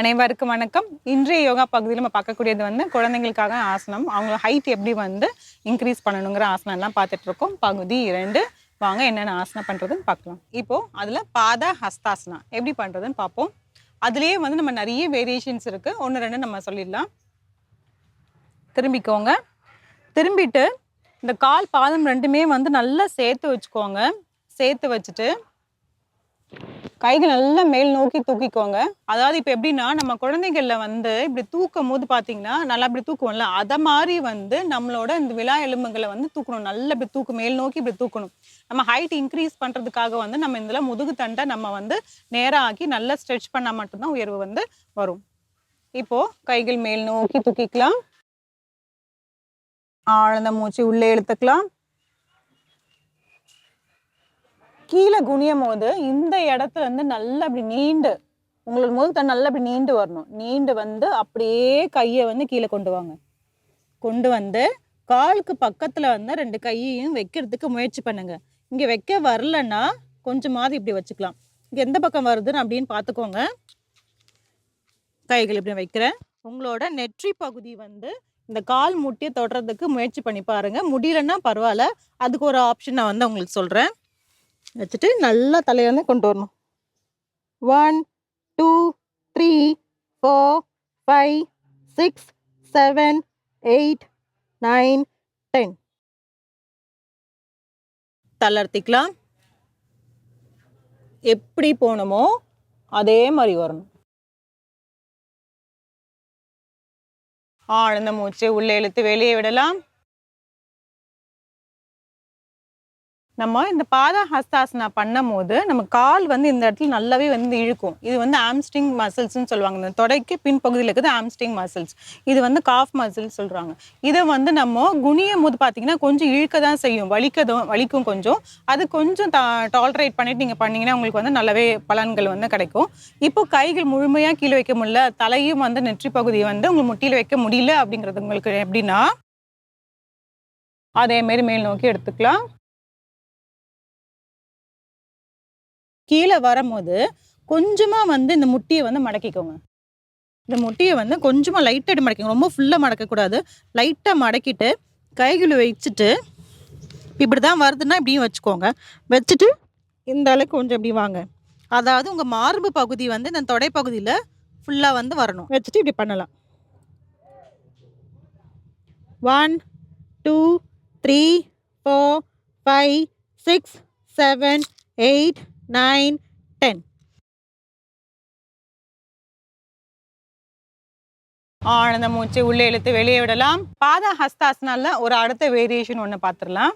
அனைவருக்கும் வணக்கம். இன்றைய யோகா பகுதியில் நம்ம பார்க்கக்கூடியது வந்து குழந்தைங்களுக்காக ஆசனம். அவங்க ஹைட் எப்படி வந்து இன்க்ரீஸ் பண்ணணுங்கிற ஆசனம்லாம் பார்த்துட்டு இருக்கோம் பகுதி இரண்டு. வாங்க என்னென்ன ஆசனம் பண்ணுறதுன்னு பார்க்கலாம். இப்போ அதில் பாத ஹஸ்தாசனா எப்படி பண்ணுறதுன்னு பார்ப்போம். அதுலேயே வந்து நம்ம நிறைய வேரியேஷன்ஸ் இருக்குது ஒன்று ரெண்டு நம்ம சொல்லிடலாம். திரும்பிக்கோங்க. திரும்பிட்டு இந்த கால் பாதம் ரெண்டுமே வந்து நல்லா சேர்த்து வச்சுக்கோங்க. சேர்த்து வச்சுட்டு கைகள் நல்லா மேல் நோக்கி தூக்கிக்கோங்க. அதாவது இப்போ எப்படின்னா நம்ம குழந்தைகள்ல வந்து இப்படி தூக்கும் போது பார்த்தீங்கன்னா நல்லா இப்படி தூக்குவோம்ல அதை மாதிரி வந்து நம்மளோட இந்த விழா எலும்புகளை வந்து தூக்கணும். நல்லா இப்படி தூக்கு மேல் நோக்கி இப்படி தூக்கணும். நம்ம ஹைட் இன்க்ரீஸ் பண்ணுறதுக்காக வந்து நம்ம இதில் முதுகு தண்டை நம்ம வந்து நேராக ஆக்கி நல்லா ஸ்ட்ரெச் பண்ணால் மட்டும்தான் உயர்வு வந்து வரும். இப்போ கைகள் மேல் நோக்கி தூக்கிக்கலாம். ஆழ்ந்த மூச்சு உள்ளே இழுத்துக்கலாம். கீழே குனியும் போது இந்த இடத்துல இருந்து நல்லா அப்படி நீண்டு உங்களுக்கு முதல் தன் நல்லா அப்படி நீண்டு வரணும். நீண்டு வந்து அப்படியே கையை வந்து கீழே கொண்டு வாங்க. கொண்டு வந்து காலுக்கு பக்கத்தில் வந்து ரெண்டு கையையும் வைக்கிறதுக்கு முயற்சி பண்ணுங்க. இங்கே வைக்க வரலன்னா கொஞ்சமாவது இப்படி வச்சுக்கலாம். இங்கே எந்த பக்கம் வருதுன்னு அப்படின்னு பார்த்துக்கோங்க. கைகள் இப்படி வைக்கிறேன். உங்களோட நெற்றி பகுதி வந்து இந்த கால் முட்டியை தொடுறதுக்கு முயற்சி பண்ணி பாருங்கள் முடியலன்னா பரவாயில்ல. அதுக்கு ஒரு ஆப்ஷன் நான் வந்து உங்களுக்கு சொல்கிறேன் வச்சுட்டு நல்லா தலையை வந்து கொண்டு வரணும். One two three four five six seven eight nine ten தளர்த்திக்கலாம். எப்படி போகணுமோ அதே மாதிரி வரணும். ஆழ்ந்த மூச்சு உள்ளே இழுத்து வெளியே விடலாம். நம்ம இந்த பாதா ஹஸ்தாசனா பண்ணும் போது நம்ம கால் வந்து இந்த இடத்துல நல்லாவே வந்து இழுக்கும். இது வந்து ஆம்ஸ்டிங் மசில்ஸ்ன்னு சொல்லுவாங்க. இந்த தொடைக்கு பின்பகுதியில் இருக்குது ஆம்ஸ்டிங் மசில்ஸ் இது வந்து காஃப் மசில்ஸ் சொல்கிறாங்க இதை வந்து நம்ம குனியும் போது பார்த்தீங்கன்னா கொஞ்சம் இழுக்க தான் செய்யும். வலிக்கதும் வலிக்கும் கொஞ்சம். அது கொஞ்சம் டாலரேட் பண்ணிட்டு நீங்கள் பண்ணீங்கன்னா உங்களுக்கு வந்து நல்லாவே பலன்கள் வந்து கிடைக்கும். இப்போ கைகள் முழுமையாக கீழே வைக்க முடியல. தலையும் வந்து நெற்றி பகுதியை வந்து உங்களுக்கு முட்டியில் வைக்க முடியல அப்படிங்கிறது உங்களுக்கு எப்படின்னா அதே மாரி மேல் நோக்கி எடுத்துக்கலாம். கீழே வரும்போது கொஞ்சமாக வந்து இந்த முட்டியை வந்து மடக்கிக்கோங்க. இந்த முட்டியை வந்து கொஞ்சமாக லைட்டாக மடக்கிங்க ரொம்ப ஃபுல்லாக மடக்கக்கூடாது. லைட்டாக மடக்கிட்டு கைகளை வச்சுட்டு இப்படி தான் வருதுன்னா இப்படியும் வச்சுக்கோங்க. வச்சுட்டு இந்த அளவுக்கு கொஞ்சம் இப்படி வாங்க. அதாவது உங்கள் மார்பு பகுதி வந்து இந்த தொடை பகுதியில் ஃபுல்லாக வந்து வரணும். வச்சுட்டு இப்படி பண்ணலாம். One two three four five six seven eight nine ten. ஆனந்த மூச்சு உள்ளே இழுத்து வெளியே விடலாம். பாத ஹஸ்தாசனால ஒரு அடுத்த வேரியேஷன் ஒன்று பார்த்துடலாம்.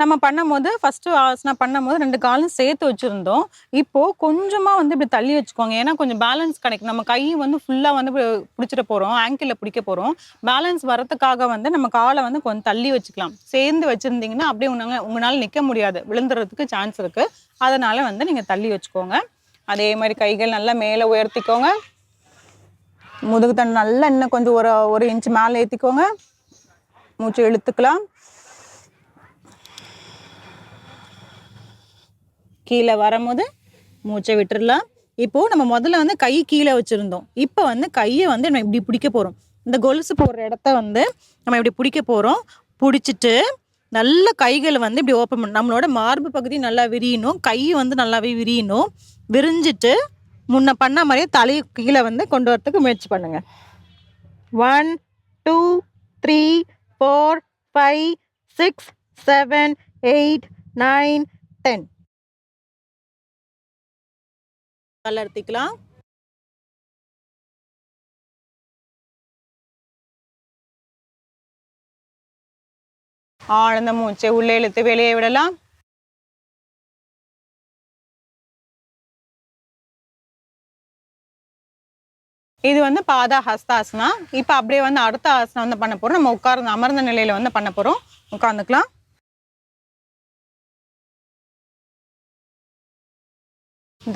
நம்ம பண்ணும்போது ஃபஸ்ட்டு ஆசனா பண்ணும்போது ரெண்டு காலும் சேர்த்து வச்சுருந்தோம். இப்போது கொஞ்சமாக வந்து இப்படி தள்ளி வச்சுக்கோங்க. ஏன்னா கொஞ்சம் பேலன்ஸ் கிடைக்கும். நம்ம கை வந்து ஃபுல்லாக வந்து பிடிச்சிட போகிறோம் ஆங்கிளில் பிடிக்க போகிறோம் பேலன்ஸ் வரத்துக்காக வந்து நம்ம காலை வந்து கொஞ்சம் தள்ளி வச்சுக்கலாம். சேர்ந்து வச்சுருந்தீங்கன்னா அப்படியே உங்க உங்களால் நிற்க முடியாது. விழுந்துறதுக்கு சான்ஸ் இருக்குது அதனால் வந்து நீங்கள் தள்ளி வச்சுக்கோங்க. அதே மாதிரி கைகள் நல்லா மேலே உயர்த்திக்கோங்க. முதுகு தண்டு நல்லா இன்னும் கொஞ்சம் ஒரு ஒரு இன்ச் மேலே ஏற்றிக்கோங்க மூச்சு இழுத்துக்கலாம். கீழே வரும்போது மூச்சை விட்டுடலாம் இப்போது நம்ம முதல்ல வந்து கை கீழே வச்சுருந்தோம். இப்போ வந்து கையை வந்து நம்ம இப்படி பிடிக்க போகிறோம் இந்த கொலுசு போடுற இடத்த வந்து நம்ம இப்படி பிடிக்க போகிறோம் பிடிச்சிட்டு நல்ல கைகளை வந்து இப்படி ஓப்பன் பண்ணும் நம்மளோட மார்பு பகுதி நல்லா விரியணும். கை வந்து நல்லாவே விரியணும். விரிஞ்சிட்டு முன்ன பண்ண மாதிரியே தலையை கீழே வந்து கொண்டு வரத்துக்கு முயற்சி பண்ணுங்க. One two three four five six seven eight nine ten கலர்த்திக்கலாம் ஆழ்ந்த மூச்சை உள்ளே இழுத்து வெளியே விடலாம். இது வந்து பாதா ஹஸ்தாசனா இப்போ அப்படியே வந்து அடுத்த ஆசனம் வந்து பண்ண போறோம். நம்ம உட்கார்ந்து அமர்ந்த நிலையில வந்து பண்ண போறோம். உட்காந்துக்கலாம்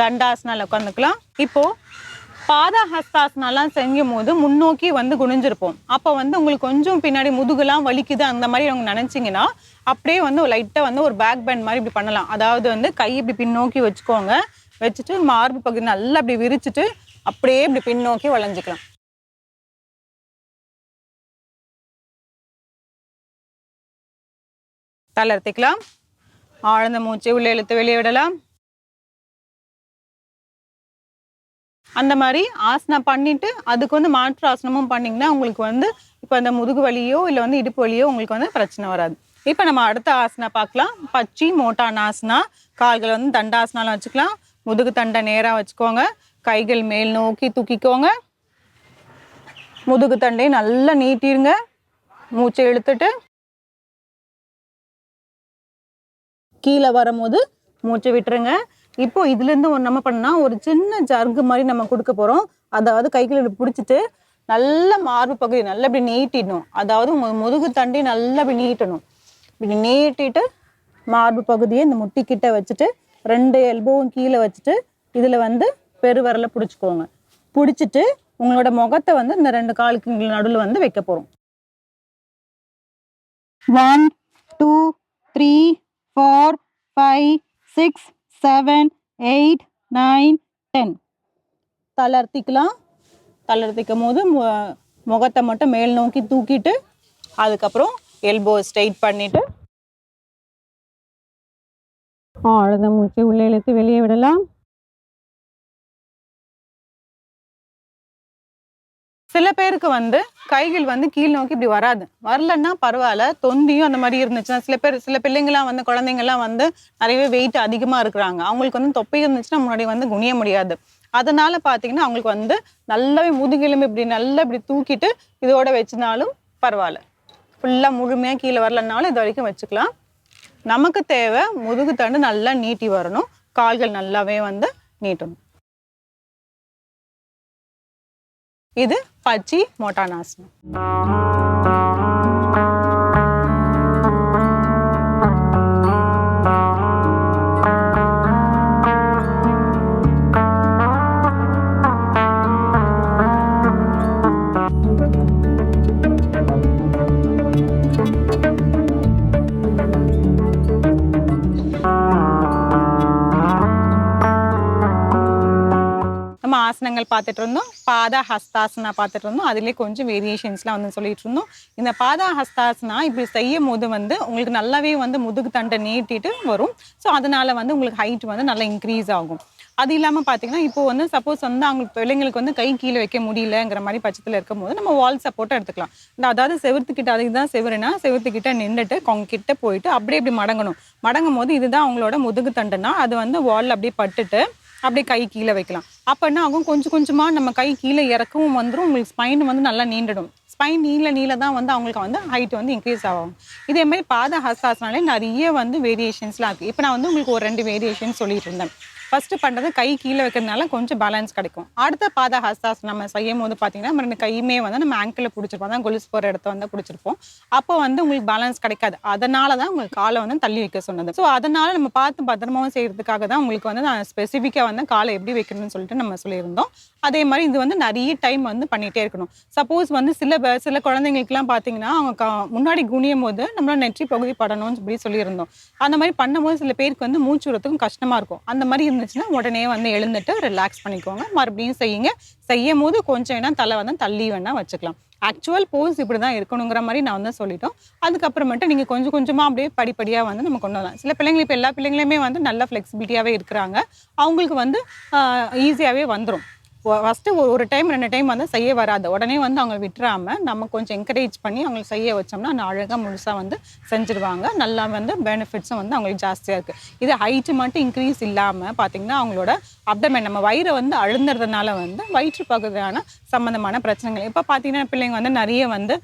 தண்டாசனால உட்காந்துக்கலாம் இப்போ பாதா ஹஸ்தாசனாலாம் செய்யும் போது முன்னோக்கி வந்து குனிஞ்சிருப்போம். அப்போ வந்து உங்களுக்கு கொஞ்சம் பின்னாடி முதுகுலாம் வலிக்குது அந்த மாதிரி அவங்க நினச்சிங்கன்னா அப்படியே வந்து லைட்டாக வந்து ஒரு பேக் பேண்ட் மாதிரி இப்படி பண்ணலாம். அதாவது வந்து கை இப்படி பின்னோக்கி வச்சுக்கோங்க. வச்சுட்டு மார்பு பகுதி நல்லா அப்படி விரிச்சிட்டு அப்படியே இப்படி பின்னோக்கி வளைஞ்சிக்கலாம். தளர்த்திக்கலாம் ஆழ்ந்த மூச்சு உள்ளே இழுத்து வெளியே விடலாம். அந்த மாதிரி ஆசனம் பண்ணிட்டு அதுக்கு வந்து மாற்று ஆசனமும் பண்ணிங்கன்னா உங்களுக்கு வந்து இப்போ அந்த முதுகு வலியோ இல்லை வந்து இடுப்பு வலியோ உங்களுக்கு வந்து பிரச்சனை வராது. இப்போ நம்ம அடுத்த ஆசனா பார்க்கலாம். பச்சி மோட்டானாசனா கால்கள் வந்து தண்டாசனாலாம் வச்சுக்கலாம். முதுகு தண்டை நேராக வச்சுக்கோங்க. கைகள் மேல் நோக்கி தூக்கிக்கோங்க. முதுகு தண்டையை நல்லா நீட்டிருங்க. மூச்சை இழுத்துட்டு கீழே வரும்போது மூச்சை விட்டுருங்க. இப்போ இதுலேருந்து ஒன்று நம்ம பண்ணா ஒரு சின்ன ஜர்கு மாதிரி நம்ம கொடுக்க போகிறோம் அதாவது கைகளில் பிடிச்சிட்டு நல்ல மார்பு பகுதி நல்லா இப்படி நீட்டிடணும். அதாவது முதுகு தண்டி நல்லா இப்படி நீட்டணும். இப்படி நீட்டிட்டு மார்பு பகுதியை இந்த முட்டிக்கிட்ட வச்சுட்டு ரெண்டு எல்போவும் கீழே வச்சுட்டு இதில் வந்து பெருவரலை பிடிச்சிக்கோங்க. பிடிச்சிட்டு உங்களோட முகத்தை வந்து இந்த ரெண்டு காலுக்கு நடுவில் வந்து வைக்க போகிறோம் one two three four five six seven eight nine ten தளர்த்திக்கலாம். தளர்த்திக்கும் போது மு- முகத்தை மட்டும் மேல் நோக்கி தூக்கிட்டு அதுக்கப்புறம் எல்போ ஸ்ட்ரெயிட் பண்ணிட்டு. ஆழ்ந்த மூச்சு உள்ளே இழுத்து வெளியே விடலாம். சில பேருக்கு வந்து கைகள் வந்து கீழ் நோக்கி இப்படி வராது. வரலன்னா பரவாயில்ல தொந்தியும் அந்த மாதிரி இருந்துச்சுன்னா சில பேர் சில பிள்ளைங்களாம் வந்து குழந்தைங்கலாம் வந்து நிறையவே வெயிட் அதிகமாக இருக்கிறாங்க. அவங்களுக்கு வந்து தொப்பை இருந்துச்சுன்னா முன்னாடி வந்து குனிய முடியாது. அதனால பார்த்தீங்கன்னா அவங்களுக்கு வந்து நல்லாவே முதுகெலும்பு இப்படி நல்லா இப்படி தூக்கிட்டு இதோட வச்சுனாலும் பரவாயில்ல. ஃபுல்லாக முழுமையாக கீழே வரலனாலும் இது வரைக்கும் வச்சுக்கலாம். நமக்கு தேவை முதுகு தண்டு நல்லா நீட்டி வரணும். கால்கள் நல்லாவே வந்து நீட்டணும். இது பச்சி மோட்டானாசனம் ஆசனங்கள் பார்த்துட்டு இருந்தோம் பாதா ஹஸ்தாசனா பார்த்துட்டு இருந்தோம் அதுலேயே கொஞ்சம் வேரியேஷன்ஸ்லாம் வந்து சொல்லிட்டு இருந்தோம் இந்த பாதா ஹஸ்தாசனா இப்படி செய்யும் போது வந்து உங்களுக்கு நல்லாவே வந்து முதுகு தண்டை நீட்டிட்டு வரும். ஸோ அதனால வந்து உங்களுக்கு ஹைட் வந்து நல்லா இன்க்ரீஸ் ஆகும். அது இல்லாமல் பார்த்தீங்கன்னா இப்போ வந்து சப்போஸ் வந்து அவங்களுக்கு பிள்ளைங்களுக்கு வந்து கை கீழே வைக்க முடியலங்கிற மாதிரி பட்சத்தில் இருக்கும் போது நம்ம வால் சப்போர்ட்டை எடுத்துக்கலாம். இந்த அதாவது செவத்துக்கிட்ட அதுக்கு தான் செவருனா செவத்துக்கிட்ட நின்றுட்டு அவங்க கிட்ட போயிட்டு அப்படியே இப்படி மடங்கணும். மடங்கும் போது இதுதான் அவங்களோட முதுகு தண்டுனா அது வந்து வால் அப்படியே பட்டுட்டு அப்படியே கை கீழே வைக்கலாம். அப்போ என்ன ஆகும்? கொஞ்சம் கொஞ்சமாக நம்ம கை கீழே இறக்கவும் வந்துடும் உங்களுக்கு ஸ்பைன் வந்து நல்லா நீண்டிடும். ஸ்பைன் நீள நீள தான் வந்து அவங்களுக்கு வந்து ஹைட் வந்து இன்க்ரீஸ் ஆகும். இதே மாதிரி பாத ஹஸ்தாசனாலே நிறைய வந்து வேரியேஷன்ஸ்லாம் இருக்குது இப்போ நான் வந்து உங்களுக்கு ஒரு ரெண்டு வேரியேஷன் சொல்லிட்டு இருந்தேன். ஃபர்ஸ்ட் பண்ணுறது கை கீழே வைக்கிறதுனால கொஞ்சம் பேலன்ஸ் கிடைக்கும். அடுத்த பாத ஹஸ்தாஸ் நம்ம செய்யும் போது பார்த்தீங்கன்னா நம்ம ரெண்டு கையுமே வந்து நம்ம ஆங்கிளில் பிடிச்சிருப்போம். அதான் கொலுசு போகிற இடத்த வந்து பிடிச்சிருப்போம். அப்போ வந்து உங்களுக்கு பேலன்ஸ் கிடைக்காது. அதனால தான் உங்களுக்கு காலை வந்து தள்ளி வைக்க சொன்னது. ஸோ அதனால நம்ம பார்த்து பத்திரமாவும் செய்யறதுக்காக தான் உங்களுக்கு வந்து நான் ஸ்பெசிஃபிக்காக வந்து காலை எப்படி வைக்கணும்னு சொல்லிட்டு நம்ம சொல்லியிருந்தோம். அதே மாதிரி இது வந்து நிறைய டைம் வந்து பண்ணிகிட்டே இருக்கணும். சப்போஸ் வந்து சில சில குழந்தைங்களுக்குலாம் பார்த்தீங்கன்னா அவங்க கா- முன்னாடி குனியும் போது நம்மளோட நெற்றி பகுதி படணும்னு சொல்லி சொல்லியிருந்தோம். அந்த மாதிரி பண்ணும்போது சில பேருக்கு வந்து மூச்சு விடுறதுக்கும் கஷ்டமாக இருக்கும். அந்த மாதிரி இருந்துச்சுன்னா உடனே வந்து எழுந்துட்டு ரிலாக்ஸ் பண்ணிக்கோங்க. மறுபடியும் செய்யுங்க. செய்யும் போது கொஞ்சம் வேணால் தலை வந்து தள்ளி வேணால் வச்சுக்கலாம். ஆக்சுவல் போஸ் இப்படி தான் இருக்கணுங்கிற மாதிரி நான் வந்து சொல்லிட்டோம். அதுக்கப்புறமேட்டு நீங்கள் கொஞ்சம் கொஞ்சமாக அப்படியே படிப்படியாக வந்து நம்ம கொண்டு வரலாம். சில பிள்ளைங்க இப்போ எல்லா பிள்ளைங்களுமே வந்து நல்ல ஃப்ளெக்சிபிலிட்டியாகவே இருக்கிறாங்க. அவங்களுக்கு வந்து ஈஸியாகவே வந்துடும் ஃபஸ்ட்டு ஒரு ஒரு டைம் ரெண்டு டைம் வந்து செய்ய வராது. உடனே வந்து அவங்க விட்டுறாமல் நம்ம கொஞ்சம் என்கரேஜ் பண்ணி அவங்களுக்கு செய்ய வச்சோம்னா நான் அழகாக முழுசாக வந்து செஞ்சுருவாங்க. நல்லா வந்து பெனிஃபிட்ஸும் வந்து அவங்களுக்கு ஜாஸ்தியாக இருக்குது இது ஹைட்டு மட்டும் இன்க்ரீஸ் இல்லாமல் பார்த்தீங்கன்னா அவங்களோட அப்டமென் நம்ம வயிறை வந்து அழுந்துறதுனால வந்து வயிற்று பகுதியான சம்மந்தமான பிரச்சனைகள். இப்போ பார்த்தீங்கன்னா பிள்ளைங்க வந்து நிறைய வந்து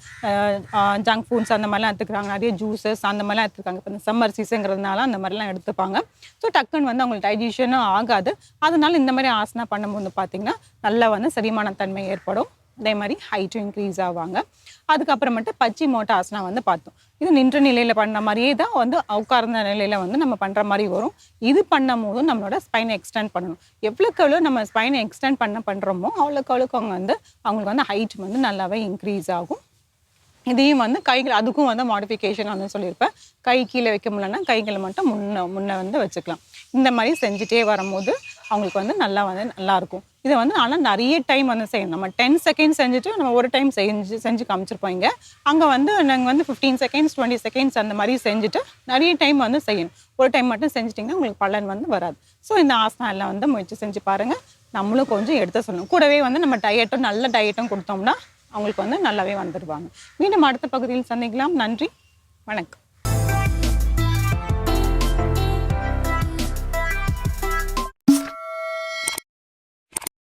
ஜங்க் ஃபுட்ஸ் அந்த மாதிரிலாம் எடுத்துக்கிறாங்க. நிறைய ஜூஸஸ் அந்த மாதிரிலாம் எடுத்துக்கிறாங்க. இப்போ இந்த சம்மர் சீசனுங்கிறதுனால அந்த மாதிரிலாம் எடுத்துப்பாங்க. ஸோ டக்குன்னு வந்து அவங்களுக்கு டைஜஷனும் ஆகாது. அதனால இந்த மாதிரி ஆசனா பண்ணும்போது பார்த்திங்கன்னா நல்லா வந்து செரிமான தன்மை ஏற்படும். அதே மாதிரி ஹைட்டும் இன்க்ரீஸ் ஆவாங்க. அதுக்கப்புறமேட்டு பச்சி மோட்டா ஆசனா வந்து பார்த்தோம். இது நின்ற நிலையில் பண்ண மாதிரியே தான் வந்து உட்கார்ந்த நிலையில் வந்து நம்ம பண்ணுற மாதிரி வரும். இது பண்ணும் போதும் நம்மளோட ஸ்பைனை எக்ஸ்டெண்ட் பண்ணணும். எவ்வளோக்கு எவ்வளோ நம்ம ஸ்பைனை எக்ஸ்டெண்ட் பண்ண பண்ணுறோமோ அவ்வளோக்கு அவ்வளோக்கு அவங்க வந்து அவங்களுக்கு வந்து ஹைட் வந்து நல்லாவே இன்க்ரீஸ் ஆகும். இதையும் வந்து கைகள் அதுக்கும் வந்து மாடிஃபிகேஷன் வந்து சொல்லியிருப்பேன். கை கீழே வைக்க முடியலன்னா கைகளை மட்டும் முன்ன முன்னே வந்து வச்சுக்கலாம். இந்த மாதிரி செஞ்சுட்டே வரும்போது அவங்களுக்கு வந்து நல்லா வந்து நல்லாயிருக்கும் இதை வந்து ஆனால் நிறைய டைம் வந்து செய்யணும் நம்ம டென் செகண்ட்ஸ் செஞ்சுட்டு நம்ம ஒரு டைம் செஞ்சு செஞ்சு காமிச்சிருப்போம் இங்கே. அங்கே வந்து நாங்கள் வந்து ஃபிஃப்டீன் செகண்ட்ஸ் டுவெண்ட்டி செகண்ட்ஸ் அந்த மாதிரி செஞ்சுட்டு நிறைய டைம் வந்து செய்யணும். ஒரு டைம் மட்டும் செஞ்சிட்டிங்கன்னா உங்களுக்கு பலன் வந்து வராது. ஸோ இந்த ஆசனம் எல்லாம் வந்து முயற்சி செஞ்சு பாருங்கள் நம்மளும் கொஞ்சம் எடுத்து சொல்லணும். கூடவே வந்து நம்ம டயட்டும் நல்ல டயட்டும் கொடுத்தோம்னா அவங்களுக்கு வந்து நல்லாவே வந்துடுவாங்க மீண்டும் அடுத்த பகுதியில் சந்திக்கலாம். நன்றி. வணக்கம்.